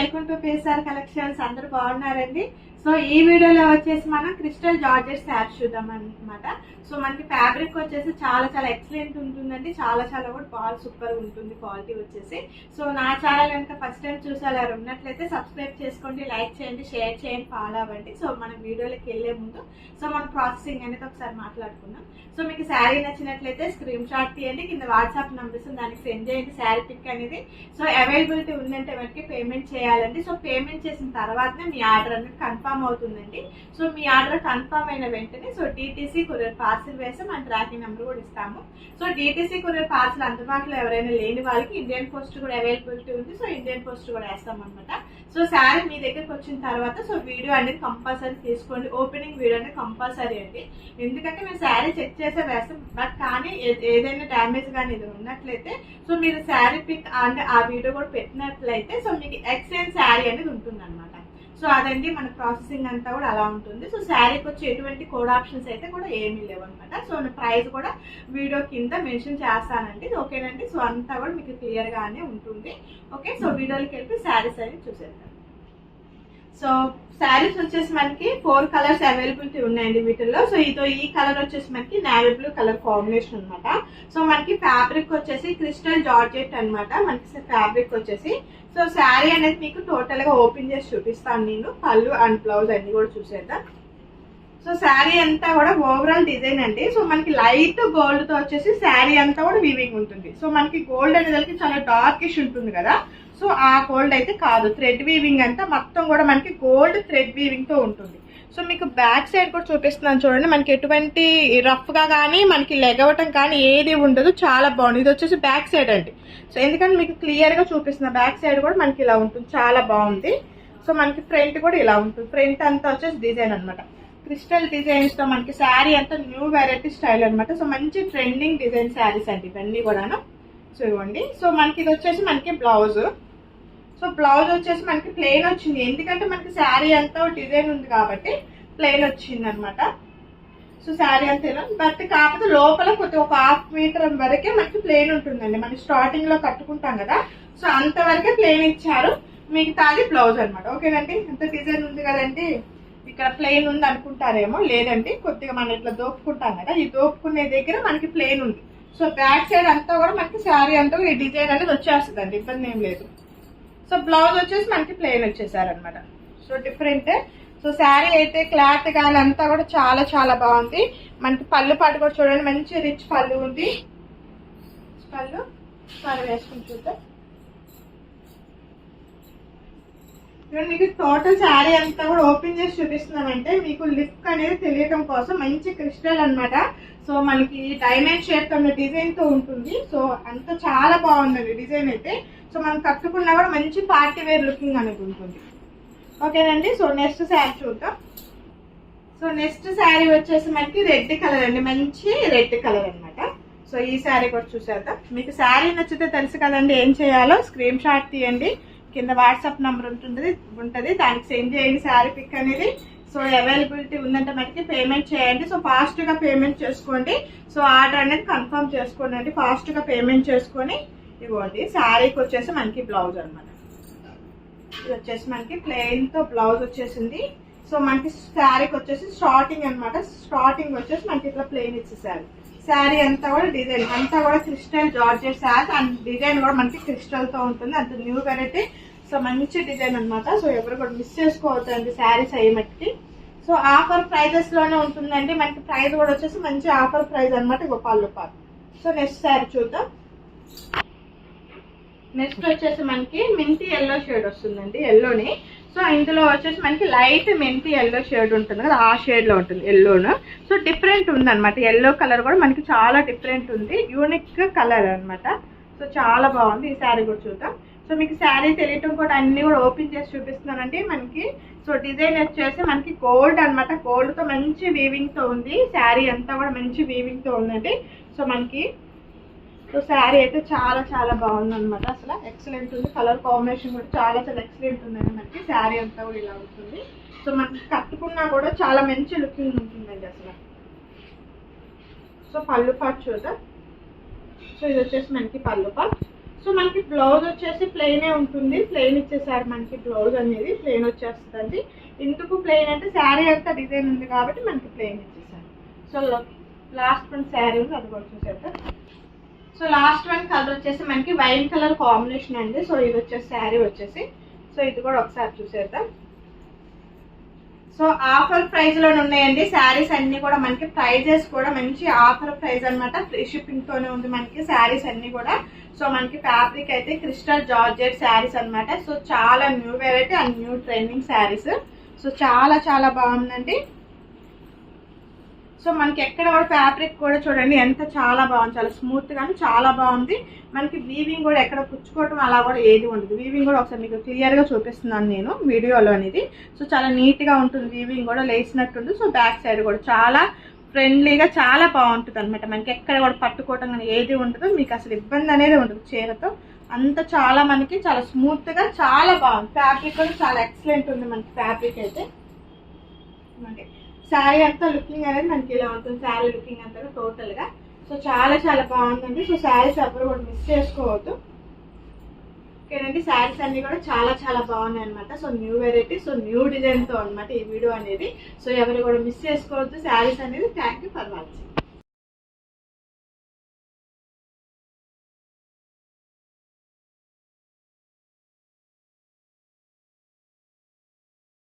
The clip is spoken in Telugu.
వెల్కమ్ టు కలెక్షన్స్ అందరూ బాగున్నారండి. సో ఈ వీడియోలో వచ్చేసి మనం క్రిస్టల్ జార్జెట్ శారీ చూద్దాం అనమాట సో మనకి ఫ్యాబ్రిక్ వచ్చేసి చాలా చాలా ఎక్సలెంట్ ఉంటుందండి. చాలా చాలా కూడా బాగా సూపర్ ఉంటుంది క్వాలిటీ వచ్చేసి. సో నా ఛానల్ కనుక ఫస్ట్ టైం చూసేలా ఉన్నట్లయితే సబ్స్క్రైబ్ చేసుకోండి లైక్ చేయండి షేర్ చేయండి ఫాలో అవ్వండి. సో మన వీడియోలోకి వెళ్ళే ముందు సో మన ప్రాసెసింగ్ అనేది ఒకసారి మాట్లాడుకుందాం. సో మీకు శారీ నచ్చినట్లయితే స్క్రీన్ షాట్ తీయండి కింద వాట్సాప్ నంబర్స్ దానికి సెండ్ చేయండి శారీ పిక్ అనేది. సో అవైలబిలిటీ ఉందంటే మనకి పేమెంట్ చేయాలండి. సో పేమెంట్ చేసిన తర్వాతనే మీ ఆర్డర్ అనేది కన్ఫర్మ్ అవుతుందండి. సో మీ ఆర్డర్ కన్ఫర్మ్ అయిన వెంటనే సో డిటీసీ కొరియర్ పార్సిల్ వేసి మన ట్రాకింగ్ నెంబర్ కూడా ఇస్తాము. సో డిటీసీ కొరియర్ పార్సిల్ అందుబాటులో ఎవరైనా లేని వాళ్ళకి ఇండియన్ పోస్ట్ కూడా అవైలబిలిటీ ఉంది. సో ఇండియన్ పోస్ట్ కూడా వేస్తాం అనమాట సో శారీ మీ దగ్గరకు వచ్చిన తర్వాత సో వీడియో అనేది కంపల్సరీ తీసుకోండి. ఓపెనింగ్ వీడియో అనేది కంపల్సరీ అండి. ఎందుకంటే మేము శారీ చెక్ చేసే వేస్తాం. బట్ కానీ ఏదైనా డ్యామేజ్ కానీ ఇది ఉన్నట్లయితే సో మీరు శారీ పిక్ అంటే ఆ వీడియో కూడా పెట్టినట్లయితే సో మీకు ఎక్స్చేంజ్ శారీ అనేది ఉంటుంది అనమాట సో అదండి మన ప్రాసెసింగ్ అంతా కూడా అలా ఉంటుంది. సో శారీకి వచ్చి ఎటువంటి కోడ్ ఆప్షన్స్ అయితే కూడా ఏమీ లేవు అనమాట సో ప్రైస్ కూడా వీడియో కింద మెన్షన్ చేస్తానండి. ఓకేనండి? సో అంతా కూడా మీకు క్లియర్ గానే ఉంటుంది. ఓకే? సో వీడియోకి వెళ్ళి శారీస్ అనేది చూసేద్దాం. సో శారీస్ వచ్చేసి మనకి ఫోర్ కలర్స్ అవైలబిలిటీ ఉన్నాయండి వీటిల్లో. సో ఇదో ఈ కలర్ వచ్చేసి మనకి నేవీ బ్లూ కలర్ కాంబినేషన్ అనమాట సో మనకి ఫ్యాబ్రిక్ వచ్చేసి క్రిస్టల్ జార్జెట్ అనమాట మనకి ఫ్యాబ్రిక్ వచ్చేసి. సో శారీ అనేది మీకు టోటల్గా ఓపెన్ చేసి చూపిస్తాను నేను. పళ్ళు అండ్ బ్లౌజ్ అన్ని కూడా చూసేద్దాం. సో శారీ అంతా కూడా ఓవరాల్ డిజైన్ అండి. సో మనకి లైట్ గోల్డ్తో వచ్చేసి శారీ అంతా కూడా వీవింగ్ ఉంటుంది. సో మనకి గోల్డ్ అనేది చాలా డార్కిష్ ఉంటుంది కదా. సో ఆ గోల్డ్ అయితే కాదు. థ్రెడ్ వీవింగ్ అంతా మొత్తం కూడా మనకి గోల్డ్ థ్రెడ్ వీవింగ్తో ఉంటుంది. సో మీకు బ్యాక్ సైడ్ కూడా చూపిస్తున్నాను చూడండి. మనకి ఎటువంటి రఫ్గా కానీ మనకి లెగవటం కానీ ఏది ఉండదు. చాలా బాగుంది. ఇది వచ్చేసి బ్యాక్ సైడ్ అండి. సో ఎందుకంటే మీకు క్లియర్గా బ్యాక్ సైడ్ కూడా మనకి ఇలా ఉంటుంది. చాలా బాగుంది. సో మనకి ఫ్రంట్ కూడా ఇలా ఉంటుంది. ఫ్రంట్ అంతా వచ్చేసి డిజైన్ అన్నమాట. క్రిస్టల్ డిజైన్స్తో మనకి శారీ అంతా న్యూ వెరైటీ స్టైల్ అన్నమాట. సో మంచి ట్రెండింగ్ డిజైన్ శారీస్ అండి. ఇవన్నీ కూడాను. సో ఇవ్వండి. సో మనకి ఇది వచ్చేసి మనకి బ్లౌజ్ సో బ్లౌజ్ వచ్చేసి మనకి ప్లెయిన్ వచ్చింది. ఎందుకంటే మనకి శారీ అంతా డిజైన్ ఉంది కాబట్టి ప్లెయిన్ వచ్చింది అనమాట సో శారీ అంతేనా బట్ కాకపోతే లోపల కొద్దిగా ఒక హాఫ్ మీటర్ వరకే మనకి ప్లెయిన్ ఉంటుందండి. మనం స్టార్టింగ్లో కట్టుకుంటాం కదా. సో అంతవరకే ప్లెయిన్ ఇచ్చారు. మిగతాది బ్లౌజ్ అనమాట ఓకేనండి ఎంత డిజైన్ ఉంది కదండి. ఇక్కడ ప్లెయిన్ ఉంది అనుకుంటారేమో? లేదండి. కొద్దిగా మనం ఇట్లా దోపుకుంటాం కదా. ఈ దోపుకునే దగ్గర మనకి ప్లెయిన్ ఉంది. సో బ్యాక్ సైడ్ అంతా కూడా మనకి శారీ అంతా కూడా ఈ డిజైన్ అనేది వచ్చేస్తుంది అండి ఇబ్బంది ఏం లేదు. సో బ్లౌజ్ వచ్చేసి మనకి ప్లెయిన్ వచ్చేసారనమాట సో డిఫరెంట్ సో శారీ అయితే క్లాత్ కానీ అంతా కూడా చాలా చాలా బాగుంది. మనకి పళ్ళు పాటు కూడా చూడండి మంచి రిచ్ పళ్ళు ఉంది. పళ్ళు మనం వేసుకుని చూద్దాం. మీకు టోటల్ శారీ అంతా కూడా ఓపెన్ చేసి చూపిస్తున్నామంటే మీకు లిప్ అనేది తెలియటం కోసం మంచి క్రిస్టల్ అన్నమాట. సో మనకి డైమండ్ షేప్ ఉన్న డిజైన్తో ఉంటుంది. సో అంత చాలా బాగుందండి డిజైన్ అయితే. సో మనం కట్టుకున్నా కూడా మంచి పార్టీ వేర్ లుకింగ్ అనేది ఉంటుంది. ఓకేనండి? సో నెక్స్ట్ శారీ చూద్దాం. సో నెక్స్ట్ శారీ వచ్చేసి మనకి రెడ్ కలర్ అండి. మంచి రెడ్ కలర్ అన్నమాట. సో ఈ శారీ కూడా చూసేద్దాం. మీకు శారీ నచ్చితే తెలుసు కదండి ఏం చేయాలో. స్క్రీన్ షాట్ తీయండి. కింద వాట్సాప్ నెంబర్ ఉంటుంది ఉంటుంది. దానికి సెండ్ చేయండి శారీ పిక్ అనేది. సో అవైలబిలిటీ ఉందంటే మనకి పేమెంట్ చేయండి. సో ఫాస్ట్గా పేమెంట్ చేసుకోండి. సో ఆర్డర్ అనేది కన్ఫర్మ్ చేసుకోండి. ఫాస్ట్గా పేమెంట్ చేసుకొని ఇవ్వండి. శారీకి వచ్చేసి మనకి బ్లౌజ్ అన్నమాట. ఇది వచ్చేసి మనకి ప్లెయిన్తో బ్లౌజ్ వచ్చేసింది. సో మనకి శారీకి వచ్చేసి స్టార్టింగ్ అనమాట స్టార్టింగ్ వచ్చేసి మనకి ఇట్లా ప్లెయిన్ ఇచ్చేసారు శారీ. అంతా కూడా డిజైన్ అంతా కూడా crystal georgette sari. And design కూడా మనకి క్రిస్టల్తో ఉంటుంది. అంత న్యూ వెరైటీ సో మంచి డిజైన్ అన్నమాట. సో ఎవరు కూడా మిస్ చేసుకోవద్దండి శారీస్ అయ్యి సో ఆఫర్ ప్రైజెస్లోనే ఉంటుందండి. మనకి ప్రైస్ కూడా వచ్చేసి మంచి ఆఫర్ ప్రైస్ అనమాట గోపాల్ లోపాల్ సో నెక్స్ట్ శారీ చూద్దాం. నెక్స్ట్ వచ్చేసి మనకి మింతి ఎల్లో షేడ్ వస్తుందండి ఎల్లోని సో ఇందులో వచ్చేసి మనకి లైట్ మెంతి ఎల్లో షేడ్ ఉంటుంది కదా ఆ షేడ్లో ఉంటుంది ఎల్లోను సో డిఫరెంట్ ఉందన్నమాట. ఎల్లో కలర్ కూడా మనకి చాలా డిఫరెంట్ ఉంది. యూనిక్ కలర్ అన్నమాట. సో చాలా బాగుంది. ఈ శారీ కూడా చూద్దాం. సో మీకు శారీ తెలియటం కూడా అన్ని కూడా ఓపెన్ చేసి చూపిస్తున్నానండి మనకి. సో డిజైన్ వచ్చేసి మనకి గోల్డ్ అన్నమాట. గోల్డ్తో మంచి వీవింగ్తో ఉంది. శారీ అంతా కూడా మంచి వీవింగ్తో ఉందండి. సో మనకి సో శారీ అయితే చాలా చాలా బాగుంది అనమాట అసలు ఎక్సలెంట్ ఉంది. కలర్ కాంబినేషన్ కూడా చాలా చాలా ఎక్సలెంట్ ఉందండి మనకి. శారీ అంతా కూడా ఇలా ఉంటుంది. సో మనకి కట్టుకున్నా కూడా చాలా మంచి లుకింగ్ ఉంటుందండి అసలు. సో పళ్ళు పాట్ చూద్దాం. సో ఇది వచ్చేసి మనకి పళ్ళు పాట్ సో మనకి బ్లౌజ్ వచ్చేసి ప్లెయినే ఉంటుంది. ప్లెయిన్ ఇచ్చేసారి మనకి బ్లౌజ్ అనేది. ప్లెయిన్ వచ్చేస్తుందండి. ఇందుకు ప్లెయిన్ అంటే శారీ అంతా డిజైన్ ఉంది కాబట్టి మనకి ప్లెయిన్ ఇచ్చేసారు. సో లాస్ట్ మన శారీ ఉంది. అది కూడా చూసేద్దాం. సో లాస్ట్ వన్ కలర్ వచ్చేసి మనకి వైన్ కలర్ కాంబినేషన్ అండి. సో ఇది వచ్చేసి శారీ వచ్చేసి. సో ఇది కూడా ఒకసారి చూసేద్దాం. సో ఆఫర్ ప్రైస్లోనే ఉన్నాయండి. శారీస్ అన్నీ కూడా మనకి ప్రైజెస్ కూడా మంచి ఆఫర్ ప్రైస్ అనమాట ఫ్రీ షిప్పింగ్తోనే ఉంది మనకి శారీస్ అన్నీ కూడా. సో మనకి ఫ్యాబ్రిక్ అయితే క్రిస్టల్ జార్జెట్ శారీస్ అన్నమాట. సో చాలా new variety and new trending saris. So చాలా చాలా బాగుందండి. సో మనకి ఎక్కడ కూడా ఫ్యాబ్రిక్ కూడా చూడండి ఎంత చాలా బాగుంది. చాలా స్మూత్ కానీ చాలా బాగుంది. మనకి వీవింగ్ కూడా ఎక్కడ పుచ్చుకోవటం అలా కూడా ఏది ఉండదు. వీవింగ్ కూడా ఒకసారి మీకు క్లియర్గా చూపిస్తున్నాను నేను వీడియోలో అనేది. సో చాలా నీట్గా ఉంటుంది వీవింగ్ కూడా లేచినట్టుంది సో బ్యాక్ సైడ్ కూడా చాలా ఫ్రెండ్లీగా చాలా బాగుంటుంది అనమాట మనకి ఎక్కడ కూడా పట్టుకోవటం కానీ ఏది ఉండదు. మీకు అసలు ఇబ్బంది అనేది ఉండదు చీరతో. అంత చాలా మనకి చాలా స్మూత్గా చాలా బాగుంది. ఫ్యాబ్రిక్ కూడా చాలా ఎక్సలెంట్ ఉంది మనకి ఫ్యాబ్రిక్ అయితే. మనకి శారీ అంతా లుకింగ్ అనేది మనకి ఇలా ఉంటుంది. శారీ లుకింగ్ అంతా టోటల్గా. సో చాలా చాలా బాగుందండి. సో శారీస్ ఎవరు కూడా మిస్ చేసుకోవద్దు. ఓకేనండి? శారీస్ అన్ని కూడా చాలా చాలా బాగున్నాయి అనమాట so new variety so new డిజైన్తో అనమాట ఈ వీడియో అనేది. సో ఎవరు కూడా మిస్ చేసుకోవద్దు. శారీస్ అనేది థ్యాంక్ యూ ఫర్ వాచింగ్